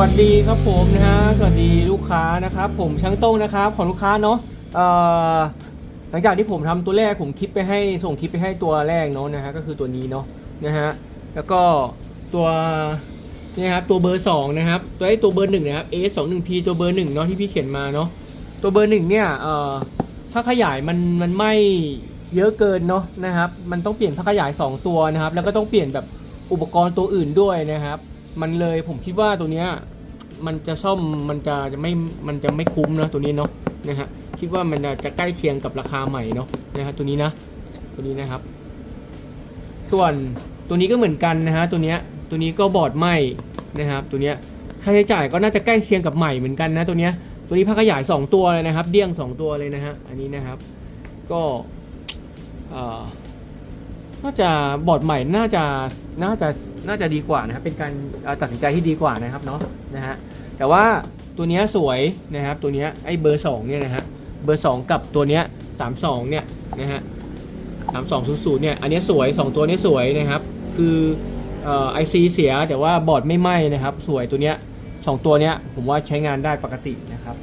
วัสดีครับผมนะฮะสวัสดีลูกค้านะครับผมช่างโต้งนะครับของลูกค้าเนาะเอ่อหลังจากที่ผมทำตัวแรกผมคลิปไปให้ส่งคลิปไปให้ตัวแรกเนาะนะฮะก็คือตัวนี้เนาะนะฮะแล้วก็ตัวเนี่ยครับตัวเบอร์สองนะครับตัวไอ้ตัวเบอร์หนึ่งนะครับ A 2 1 P ตัวเบอร์หนึ่งเนาะที่พี่เขียนมาเนาะตัวเบอร์หนึ่งเนี่ยเอ่อถ้าขยายมันมันไม่เยอะเกินเนาะนะครับมันต้องเปลี่ยนผ้าขยาย 2 ตัวนะครับแล้วก็ต้องเปลี่ยนแบบอุปกรณ์ตัวอื่นด้วยนะครับ มันเลยผมคิดว่าตัวเนี้ย มันจะซ่อมมันจะจะไม่มันจะไม่คุ้มนะตัวนี้เนาะนะฮะคิดว่ามันจะใกล้เคียงกับราคาใหม่เนาะนะฮะตัวนี้นะตัวนี้นะครับ ส่วนตัวนี้ก็เหมือนกันนะฮะตัวเนี้ยตัวนี้ก็บอร์ดไหมนะครับ ตัวเนี้ยค่าใช้จ่ายก็น่าจะใกล้เคียงกับใหม่เหมือนกันนะตัวเนี้ยตัวนี้พักขยาย 2 ตัวเลยนะครับ เดี้ยง 2 ตัวเลยนะฮะอันนี้นะครับ ก็ เอ่อน่าจะบอร์ดใหม่น่าจะน่าจะน่าจะดีกว่านะครับเป็นการตัดสินใจที่ดีกว่านะครับเนาะนะฮะแต่ว่าตัวนี้สวยนะครับตัวนี้ไอ้เบอร์สองเนี่ยนะฮะเบอร์สองกับตัวเนี้ยสามสองเนี่ยนะฮะสามสองศูนย์ศูนย์เนี่ยอันนี้สวยสองตัวนี้สวยนะครับคือเอ่อไอซีเสียแต่ว่าบอร์ดไม่ไหม้นะครับ สวยตัวเนี้ยสองตัวเนี้ยผมว่าใช้งานได้ปกตินะครับ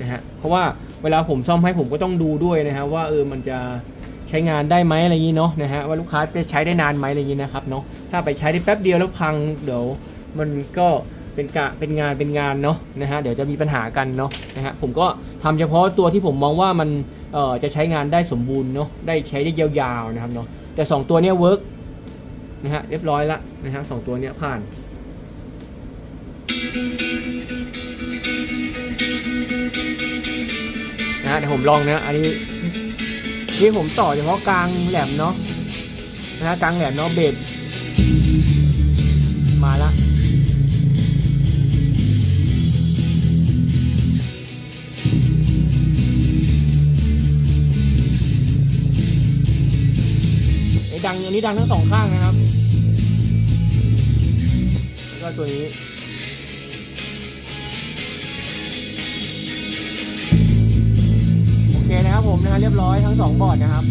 นะฮะเพราะว่าเวลาผมซ่อมให้ผมก็ต้องดูด้วยนะฮะว่าเออมันจะ ใช้งานได้ไหมอะไรอย่างนี้เนาะนะฮะว่าลูกค้าจะใช้ได้นานไหมอะไรอย่างนี้นะครับเนาะถ้าไปใช้ได้แป๊บเดียวแล้วพังเดี๋ยวมันก็เป็นกะเป็นงานเป็นงานเนาะนะฮะเดี๋ยวจะมีปัญหากันเนาะนะฮะผมก็ทำเฉพาะตัวที่ผมมองว่ามันเอ่อจะใช้งานได้สมบูรณ์เนาะได้ใช้ได้ยาวๆนะครับเนาะแต่ 2 ตัวเนี้ยเวิร์กนะฮะเรียบร้อยละนะฮะสองตัวเนี้ยผ่านนะฮะเดี๋ยวผมลองนะ อันนี้ นี่ผมต่อเฉพาะกลางแหลมเนาะนะกลางแหลมเนาะเบสมาละไอ้ดังอันนี้ดังทั้งสองข้างนะครับแล้วก็ตัวนี้ ผมนะฮะเรียบร้อยทั้งสองบอร์ดนะครับ